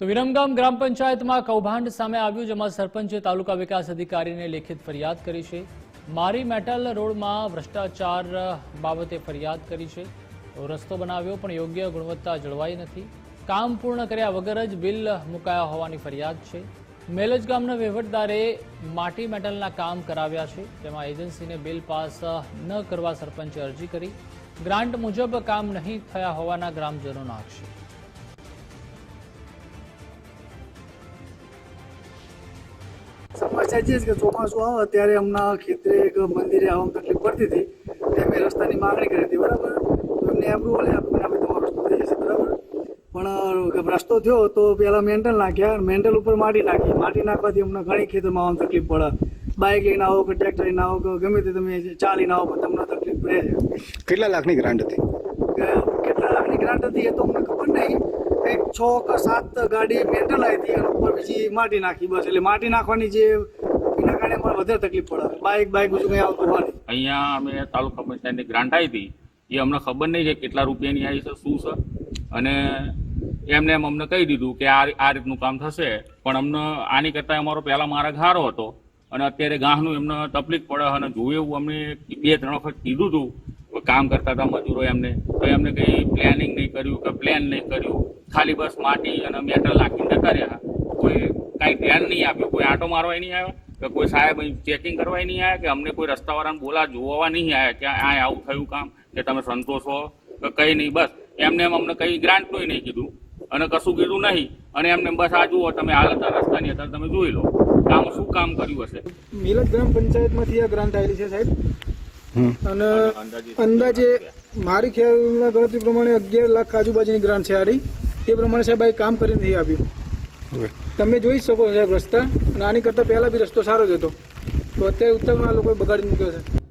તો વિરમગામ ગ્રામ પંચાયતમાં કૌભાંડ સામે આવ્યું, જેમાં સરપંચે તાલુકા વિકાસ અધિકારીને લેખિત ફરિયાદ કરી છે. મારી મેટલ રોડમાં ભ્રષ્ટાચાર બાબતે ફરિયાદ કરી છે. રસ્તો બનાવ્યો, પણ યોગ્ય ગુણવત્તા જળવાઈ નથી. કામ પૂર્ણ કર્યા વગર જ બિલ મુકાયા હોવાની ફરિયાદ છે. મેલજ ગામના વહીવટદારે માટી મેટલના કામ કરાવ્યા છે. તેમાં એજન્સીને બિલ પાસ ન કરવા સરપંચે અરજી કરી. ગ્રાન્ટ મુજબ કામ નહીં થયા હોવાના ગ્રામજનોનો આક્ષેપ. સમસ્યા જે છે કે ચોમાસું આવે ત્યારે હમણાં ખેતરે એક મંદિરે આવવામાં તકલીફ પડતી હતી. તે મેં રસ્તાની માગણી કરી હતી બરાબર? એમને એમ આપ્યું કે તમારો રસ્તો થઈ જશે બરાબર? પણ રસ્તો થયો તો પહેલાં મેન્ટલ નાખ્યા મેન્ટલ ઉપર માટી નાખી. માટી નાખવાથી અમને ઘણી ખેતરમાં આવવામાં તકલીફ પડે. બાઇક લઈને આવો કે ટ્રેક્ટર લઈને આવો કે ગમે તે તમે ચાલીને આવો પણ તમને તકલીફ પડે છે. કેટલા લાખની ગ્રાન્ટ હતી? કેટલા લાખની ગ્રાન્ટ હતી એ તો અમને ખબર નહીં એક છ કે સાત ગાડી મેન્ટલ આવી હતી અને ઉપર બીજી માટી નાખી, બસ. એટલે માટી નાખવાની જે એના કારણે મને વધારે તકલીફ પડે. બાઇક બાઇક બીજું કંઈ આવતું હોય અહીંયા અમે તાલુકા પંચાયતની ગ્રાન્ટ આવી હતી. એ અમને ખબર નહીં કે કેટલા રૂપિયાની આવી છે, શું છે. અને એમને એમ અમને કહી દીધું કે આ આ રીતનું કામ થશે. પણ અમને આની કરતાં અમારો પહેલાં મારા ઘારો હતો. અને અત્યારે ગાહનું એમને તકલીફ પડે અને જોયું એવું અમને બે, ત્રણ વખત કીધું હતું કામ કરતા હતા મજૂરો એમને, તો એમને કંઈ પ્લાનિંગ નહીં કર્યું કે પ્લાન નહીં કર્યું. ખાલી બસ માટી અને મેટલ નાખીને જતા રહ્યા. કોઈ કાંઈ ધ્યાન નહીં આપ્યું. કોઈ આંટો મારવા નહીં આવ્યો કે કોઈ સાહેબ ચેકિંગ કરવા નહીં આવ્યા કે અમને કોઈ રસ્તાવાળાને બોલા જોવા નહીં આવ્યા કે આ આવું થયું કામ, કે તમે સંતોષ કે કંઈ નહીં, બસ. એમને એમ અમને કંઈ ગ્રાન્ટનું નહીં કીધું અને કશું કીધું નહીં. અને એમને બસ આ જુઓ, તમે હાલ હતા રસ્તાની અત્યારે તમે જોઈ લો. કામ શું કામ કર્યું હશે? મિલત ગ્રામ પંચાયતમાંથી આ ગ્રાન્ટ આવેલી છે સાહેબ. અને અંદાજે મારી ખ્યાલના ગણતરી પ્રમાણે અગિયાર લાખ આજુબાજુની ગ્રાન્ટ છે આરી. તે પ્રમાણે સાહેબ આ કામ કરીને નથી આપ્યું. તમે જોઈ શકો છો સાહેબ રસ્તા. અને આની કરતાં પહેલાં બી રસ્તો સારો જ હતો. તો અત્યારે ઉત્તરમાં આ લોકોએ બગાડી મૂક્યો છે.